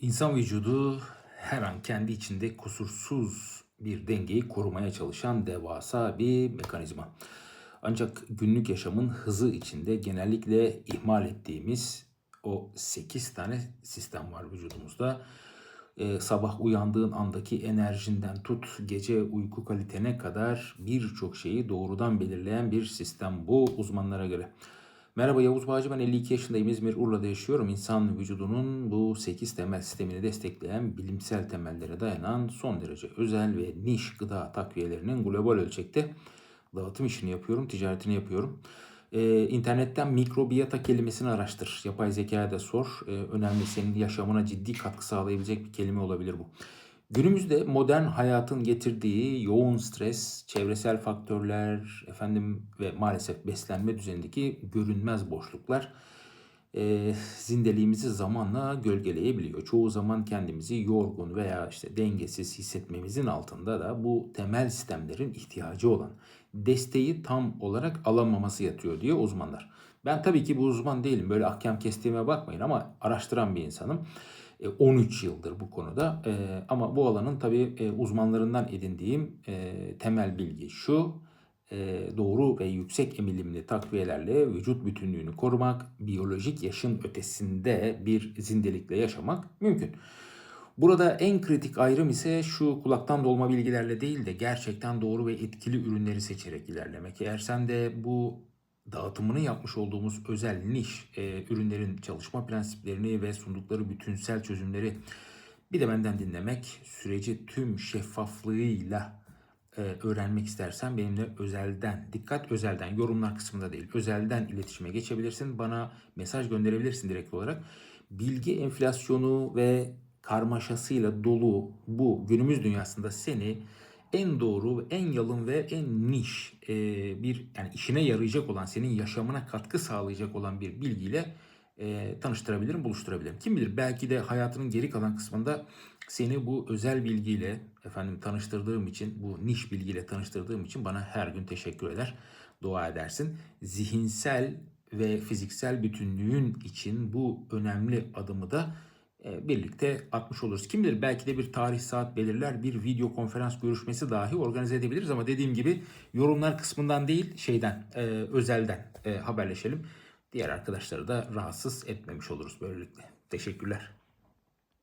İnsan vücudu her an kendi içinde kusursuz bir dengeyi korumaya çalışan devasa bir mekanizma. Ancak günlük yaşamın hızı içinde genellikle ihmal ettiğimiz o 8 tane sistem var vücudumuzda. Ee, sabah uyandığın andaki enerjinden tut gece uyku kalitene kadar birçok şeyi doğrudan belirleyen bir sistem bu uzmanlara göre. Merhaba Yavuz Bağcı ben 52 yaşındayım İzmir Urla'da yaşıyorum. İnsan vücudunun bu 8 temel sistemini destekleyen bilimsel temellere dayanan son derece özel ve niş gıda takviyelerinin global ölçekte dağıtım işini yapıyorum, ticaretini yapıyorum. Ee, internetten mikrobiyata kelimesini araştır. Yapay zekaya da sor. Ee, önemli senin yaşamına ciddi katkı sağlayabilecek bir kelime olabilir bu. Günümüzde modern hayatın getirdiği yoğun stres, çevresel faktörler, efendim ve maalesef beslenme düzenindeki görünmez boşluklar e, zindeliğimizi zamanla gölgeleyebiliyor. Çoğu zaman kendimizi yorgun veya işte dengesiz hissetmemizin altında da bu temel sistemlerin ihtiyacı olan desteği tam olarak alamaması yatıyor diyor uzmanlar. Ben tabii ki bu uzman değilim. Böyle ahkam kestiğime bakmayın ama araştıran bir insanım. E, 13 yıldır bu konuda. E, ama bu alanın tabii e, uzmanlarından edindiğim e, temel bilgi şu. e, Doğru ve yüksek emilimli takviyelerle vücut bütünlüğünü korumak, biyolojik yaşın ötesinde bir zindelikle yaşamak mümkün. Burada en kritik ayrım ise şu kulaktan dolma bilgilerle değil de gerçekten doğru ve etkili ürünleri seçerek ilerlemek. Eğer sen de bu dağıtımını yapmış olduğumuz özel niş e, ürünlerin çalışma prensiplerini ve sundukları bütünsel çözümleri bir de benden dinlemek, süreci tüm şeffaflığıyla e, öğrenmek istersen benimle özelden, dikkat özelden, yorumlar kısmında değil, özelden iletişime geçebilirsin. Bana mesaj gönderebilirsin direkt olarak. Bilgi enflasyonu ve karmaşasıyla dolu bu günümüz dünyasında seni en doğru, en yalın ve en niş e, bir yani işine yarayacak olan, senin yaşamına katkı sağlayacak olan bir bilgiyle e, tanıştırabilirim, buluşturabilirim. Kim bilir belki de hayatının geri kalan kısmında seni bu özel bilgiyle efendim tanıştırdığım için, bu niş bilgiyle tanıştırdığım için bana her gün teşekkür eder, dua edersin. Zihinsel ve fiziksel bütünlüğün için bu önemli adımı da birlikte atmış oluruz. Kim bilir belki de bir tarih saat belirler, bir video konferans görüşmesi dahi organize edebiliriz ama dediğim gibi yorumlar kısmından değil şeyden, e, özelden e, haberleşelim. Diğer arkadaşları da rahatsız etmemiş oluruz böylelikle. Teşekkürler.